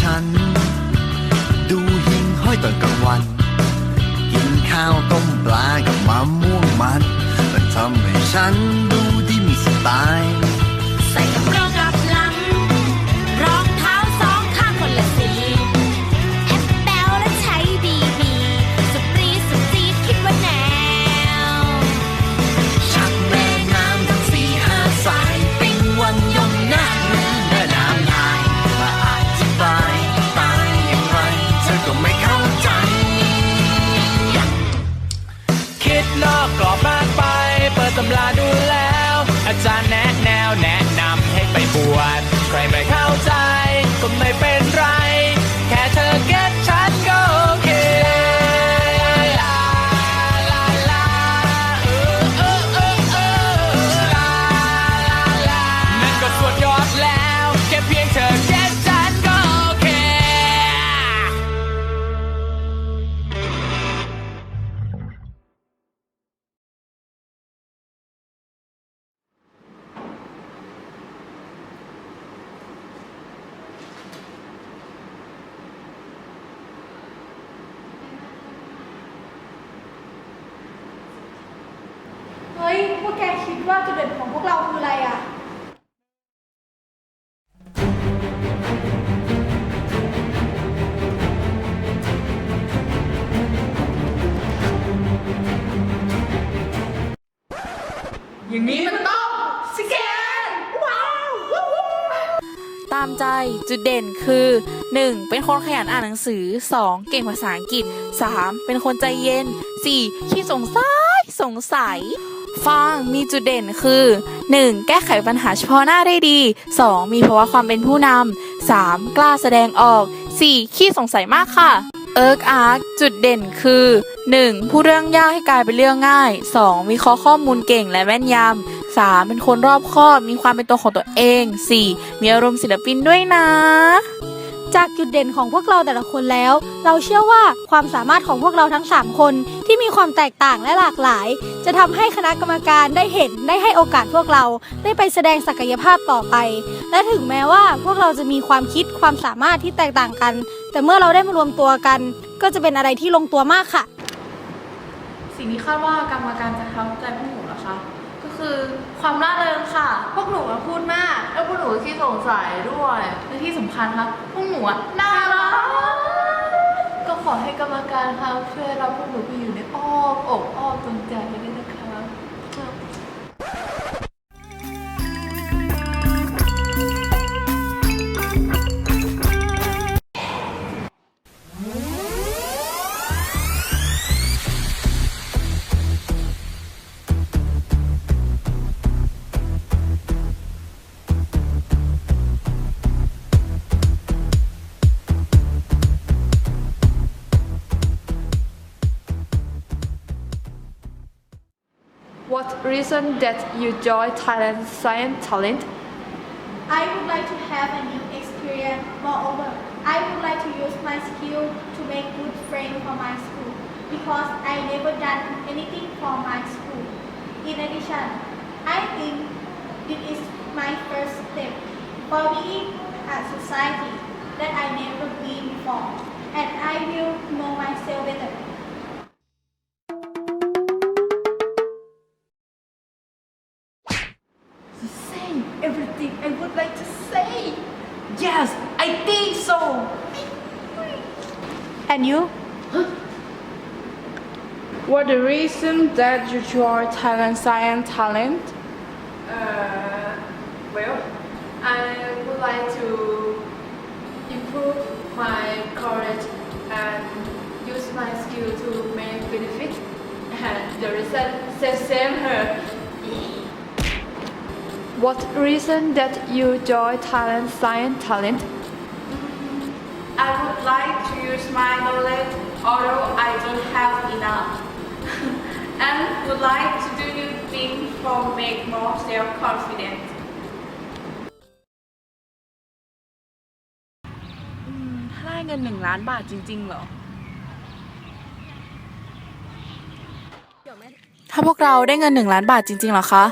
ฉัน ดูหิ่งห้อยตอนกลางวัน กินข้าวต้มปลากับมะม่วงมันมันทำให้ฉัน ก็ไพวกแกคิดว่าจุดเด่นของพวกเราคืออะไรอะ อย่างนี้มันต้องสแกน ว้าวตามใจจุดเด่นคือ 1. เป็นคนขยันอ่านหนังสือ 2. เก่งภาษาอังกฤษ 3. เป็นคนใจเย็น 4. ขี้สงสัยสงสัย ฟังมีจุดเด่นคือ 1. แก้ไขปัญหาเฉพาะหน้าได้ดี 2. มีภาวะความเป็นผู้นำ 3. กล้าแสดงออก 4. ขี้สงสัยมากค่ะเอิร์กอาร์กจุดเด่นคือ 1. ผู้เรื่องยากให้กลายเป็นเรื่องง่าย 2. วิเคราะห์ข้อมูลเก่งและแม่นยำ 3. เป็นคนรอบคอบมีความเป็นตัวของตัวเอง 4. มีอารมณ์ศิลปินด้วยนะ จากจุดเด่นของพวกเราแต่ละคนแล้ว เราเชื่อว่าความสามารถของพวกเราทั้ง 3 คนที่มีความแตกต่างและหลากหลาย จะทำให้คณะกรรมการได้เห็นได้ให้โอกาสพวกเราได้ไปแสดงศักยภาพต่อไป และถึงแม้ว่าพวกเราจะมีความคิดความสามารถที่แตกต่างกัน แต่เมื่อเราได้มารวมตัวกัน ก็จะเป็นอะไรที่ลงตัวมากค่ะ สิ่งที่คาดว่ากรรมการจะทำใจพวกหนูนะคะ คือความร่าเริงค่ะ พวกหนูอะพูดมาก แล้วพวกหนูก็ขี้สงสัยด้วยและที่สำคัญค่ะพวกหนูอะน่ารักก็ขอให้กรรมการคะช่วยรับพวกหนูไปอยู่ในอ้อมอกอ้อมดวงใจด้วย reason that you join Thailand Science Talent? I would like to have a new experience. Moreover, I would like to use my skill to make good friends for my school because I never done anything for my school. In addition, I think it is my first step for being a society that I never been before, and I will know myself better. Everything I would like to say yes I think so And you? What the reason that you join Thailand Science Talent? Uh, well, I would like to improve my courage and use my skill to make benefit. And the result says same her. What reason that you join Thailand Science Talent? I would like to use my knowledge although I don't have enough and would like to do new things for make more self-confident ถ้าได้เงินหนึ่งล้านบาทจริง ๆ เหรอ ถ้าพวกเราได้เงิน 1 ล้านบาทจริงๆเหรอคะ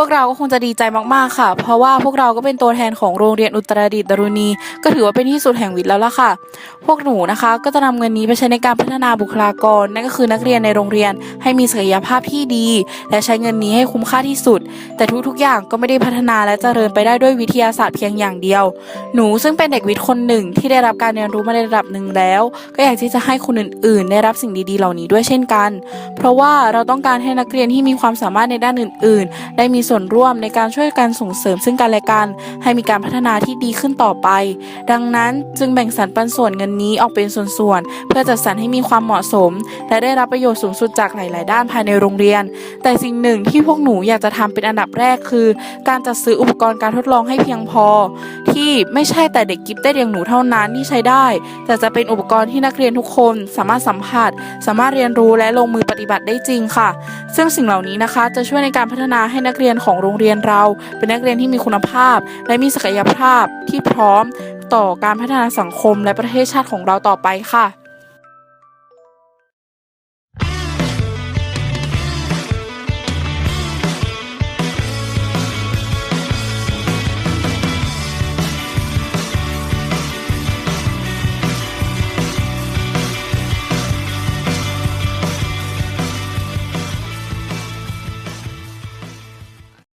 พวกเราก็คงจะดีใจมากๆค่ะ เพราะว่าพวกเราก็เป็นตัวแทนของโรงเรียนอุตรดิตถ์ดารุณี ก็ถือว่าเป็นที่สุดแห่งวิทย์แล้วล่ะค่ะ พวกหนูนะคะก็จะนำเงินนี้ไปใช้ในการพัฒนาบุคลากร นั่นก็คือนักเรียนในโรงเรียนให้มีศักยภาพที่ดี และใช้เงินนี้ให้คุ้มค่าที่สุด แต่ทุกๆอย่างก็ไม่ได้พัฒนาและเจริญไปได้ด้วยวิทยาศาสตร์เพียงอย่างเดียว หนูซึ่งเป็นเด็กวิทย์คนหนึ่งที่ได้รับการเรียนรู้มาในระดับหนึ่งแล้ว ก็อยากที่จะให้คนอื่น ๆ ได้รับสิ่งดีๆ เหล่านี้ด้วยเช่นกัน เพราะว่าเราต้องการให้นักเรียนที่มีความสามารถในด้านอื่น ๆ ได้มีส่วนร่วมในการช่วยกันส่งเสริมซึ่งกันและกัน ให้มีการพัฒนาที่ดีขึ้นต่อไป ดังนั้นจึงแบ่งสรรปันส่วนเงินนี้ออกเป็นส่วนๆ เพื่อจัดสรรให้มีความเหมาะสม และได้รับประโยชน์สูงสุดจากหลาย ๆ ด้านภายในโรงเรียน แต่สิ่งหนึ่งที่พวกหนูอยากจะทำเป็นอันดับแรกคือ การจัดซื้ออุปกรณ์การทดลองให้เพียงพอ ที่ไม่ใช่แต่เด็กกิฟต์ได้อย่างหนูเท่านั้นที่ใช้ได้ แต่จะเป็นอุปกรณ์ที่นักเรียนทุกคน สามารถสัมผัส สามารถเรียนรู้และลงมือปฏิบัติได้จริงค่ะ ซึ่งสิ่งเหล่านี้นะคะ จะช่วยในการพัฒนาให้นักเรียนของโรงเรียนเรา เป็นนักเรียนที่มีคุณภาพ และมีศักยภาพที่พร้อมต่อการพัฒนาสังคมและประเทศชาติของเราต่อไปค่ะ